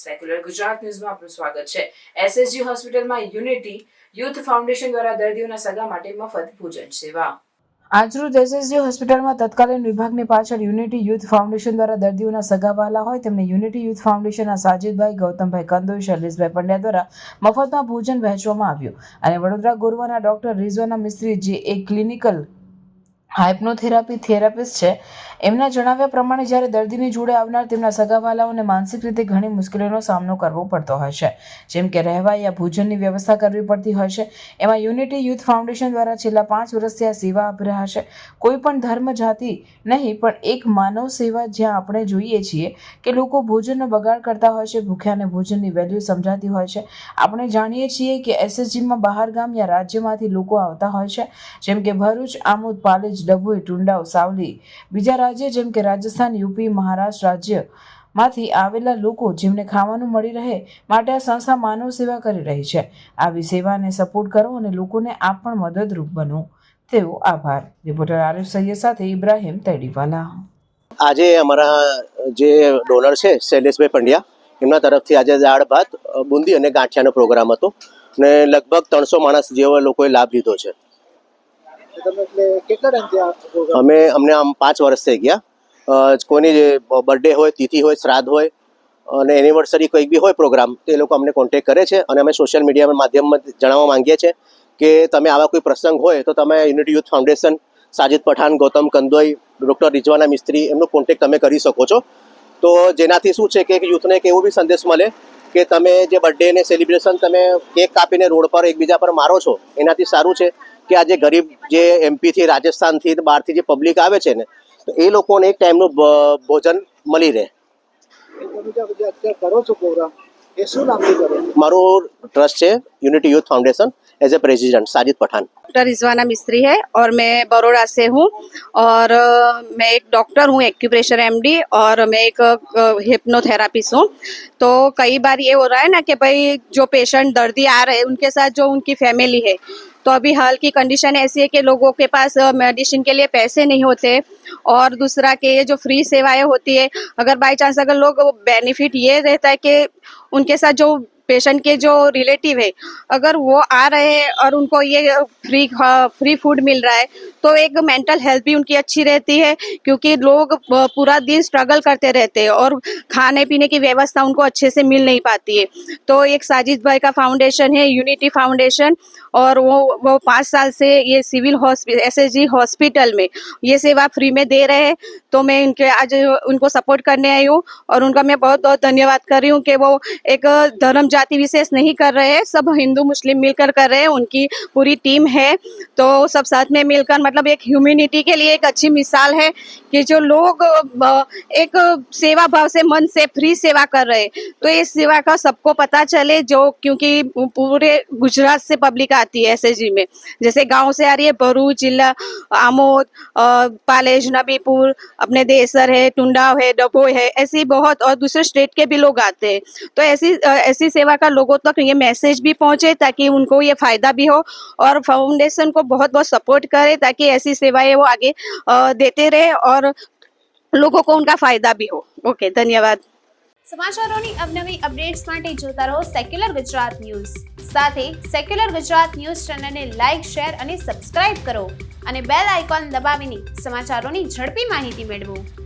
Secular Gujarat ન્યૂઝમાં આપનું સ્વાગત છે. એસએસજી હોસ્પિટલમાં યુનિટી યુથ ફાઉન્ડેશન દ્વારા દર્દીઓના સગા માટે મફત ભોજન સેવા. આજરોજ એસએસજી હોસ્પિટલમાં તત્કાલીન વિભાગની પાછળ યુનિટી યુથ ફાઉન્ડેશન દ્વારા દર્દીઓના સગાવાલા હોય તેમને યુનિટી યુથ ફાઉન્ડેશનના સાજિદભાઈ, ગૌતમભાઈ કંદોઈ, શૈલેષભાઈ પંડ્યા દ્વારા મફતમાં ભોજન વહેંચવામાં આવ્યું. અને વડોદરા ગોરવાના ડોક્ટર, રિઝવાના મિસ્ત્રી જે એક ક્લિનિકલ હાઇપ્નોથેરાપી થેરાપિસ્ટ છે. એમના જણાવ્યા પ્રમાણે જ્યારે દર્દીની જોડે આવનાર તેમના સગાવાલાઓને માનસિક રીતે ઘણી મુશ્કેલીનો સામનો કરવો પડતો હોય છે. જેમ કે રહેવા યા ભોજનની વ્યવસ્થા કરવી પડતી હોય છે. એમાં યુનિટી યુથ ફાઉન્ડેશન દ્વારા છેલ્લા પાંચ વર્ષથી આ સેવા આપી રહ્યા છે. કોઈ પણ ધર્મ જાતિ નહીં, પણ એક માનવ સેવા જ્યાં આપણે જોઈએ છીએ કે લોકો ભોજનનો બગાડ કરતા હોય છે ભૂખ્યાને ભોજનની વેલ્યુ સમજાતી હોય છે. આપણે જાણીએ છીએ કે એસએસજીમાં બહાર ગામ યા રાજ્યમાંથી લોકો આવતા હોય છે. જેમ કે ભરૂચ, આમોદ, પાલેજ ડભોઈ ટુંડાવ સાવલી. બીજા રાજ્ય જેમ કે રાજસ્થાન, યુપી, મહારાષ્ટ્ર રાજ્યમાંથી આવેલા લોકો જેમને ખાવાનું મળી રહે માટે આ સંસ્થા માનવ સેવા કરી રહી છે. આવી સેવાને સપોર્ટ કરો અને લોકોને આપ પણ મદદરૂપ બનો. તેવો આભાર. રિપોર્ટર આરિફ સૈયદ સાથે ઇબ્રાહિમ તૈડીવાલા. આજે અમારા જે ડોનર છે, શૈલેષભાઈ પંડ્યા, એમના તરફથી આજે દાળ, ભાત, બુંદી અને ગાંઠિયાનો પ્રોગ્રામ હતો. ને લગભગ ત્રણસો માણસ જેવા લોકોએ લાભ લીધો છે તમે એટલે કેટલા ટાઈમથી આ પ્રોગ્રામ અમે અમને આમ પાંચ વર્ષ થઈ ગયા. કોની જે બર્થડે હોય, તિથિ હોય, શ્રાદ્ધ હોય, અને એનિવર્સરી કોઈ બી હોય પ્રોગ્રામ તે લોકો અમને કોન્ટેક્ટ કરે છે અને અમે સોશિયલ મીડિયા માધ્યમમાં જણાવવા માંગીએ છીએ કે તમે આવા કોઈ પ્રસંગ હોય, તો તમે unity youth foundation Sajid Pathan, Gautam Kandoi doctor Rizwana Mistry, એમનો કોન્ટેક્ટ તમે કરી શકો છો. તો જેનાથી શું છે કે યુથને એક એવો બી સંદેશ મળે કે તમે જે બર્થડે ને સેલિબ્રેશન તમે કેક કાપીને રોડ પર એકબીજા પર મારો છો, એનાથી સારું છે. કે આ જે ગરીબ જે એમપીથી રાજસ્થાનથી બહારથી જે પબ્લિક આવે છે ને તો એ લોકોને એક ટાઈમનું ભોજન મળી રહે. કરો છો પ્રોગ્રામ એ શું નામથી કરો મારું ટ્રસ્ટ છે unity youth foundation as a president Sajid Pathan doctor Rizwana Mistry है और मैं बड़ोड़ा से हूँ और मैं एक डॉक्टर हूँ एक्यूप्रेशर एमडी और मैं एक हिप्नोथेरापिस्ट हूँ। तो कई बार ये हो रहा है ना कि भाई जो पेशेंट दर्दी आ रहे हैं, उनके साथ जो उनकी फैमिली है तो अभी हाल की कंडीशन ऐसी है कि लोगों के पास मेडिसिन के लिए पैसे नहीं होते और दूसरा कि ये जो फ्री सेवाएँ होती है, अगर बाई चांस अगर लोग बेनिफिट ये रहता है कि उनके साथ जो पेशेंट के जो रिलेटिव है, अगर वो आ रहे हैं और उनको ये फ्री फ्री फ़ूड मिल रहा है तो एक मेंटल हेल्थ भी उनकी अच्छी रहती है, क्योंकि लोग पूरा दिन स्ट्रगल करते रहते हैं और खाने पीने की व्यवस्था उनको अच्छे से मिल नहीं पाती है। तो एक साजिद भाई का फाउंडेशन है यूनिटी फाउंडेशन और वो वो पाँच साल से ये सिविल हॉस्पिटल एस हॉस्पिटल में ये सेवा फ्री में दे रहे हैं। तो मैं इनके, आज उनको सपोर्ट करने आई हूँ और उनका मैं बहुत बहुत धन्यवाद कर रही हूँ कि वो एक धर्म जाति विशेष नहीं कर रहे हैं, सब हिंदू मुस्लिम मिलकर कर रहे हैं, उनकी पूरी टीम है। तो सब साथ में मिलकर मतलब एक ह्यूमैनिटी के लिए एक अच्छी मिसाल है कि जो लोग एक सेवा भाव से, मन से फ्री सेवा कर रहे तो इस सेवा का सबको पता चले, जो क्योंकि पूरे गुजरात से पब्लिक आती है एस में। जैसे गाँव से आ रही है भरूच, जिला, आमोद पालेज, नबीपुर, अपने देसर है, टुंडाव है डभोई है, ऐसी बहुत, और दूसरे स्टेट के भी लोग आते हैं। तो ऐसी ऐसी सेवा का लोगों तक ये मैसेज भी पहुंचे ताकि उनको ये फायदा भी हो और फाउंडेशन को बहुत बहुत सपोर्ट करे ताकि ऐसी सेवाएं वो आगे अ, देते रहे और लोगों को उनका फायदा भी हो ओके धन्यवाद સમાચારોની અવનવી અપડેટ્સ માટે જોતા રહો સેક્યુલર ગુજરાત ન્યૂઝ સાથે સેક્યુલર ગુજરાત ન્યૂઝ ચેનલને લાઇક શેર અને સબસ્ક્રાઇબ કરો અને બેલ આઇકોન દબાવીને સમાચારોની ઝડપી માહિતી મેળવો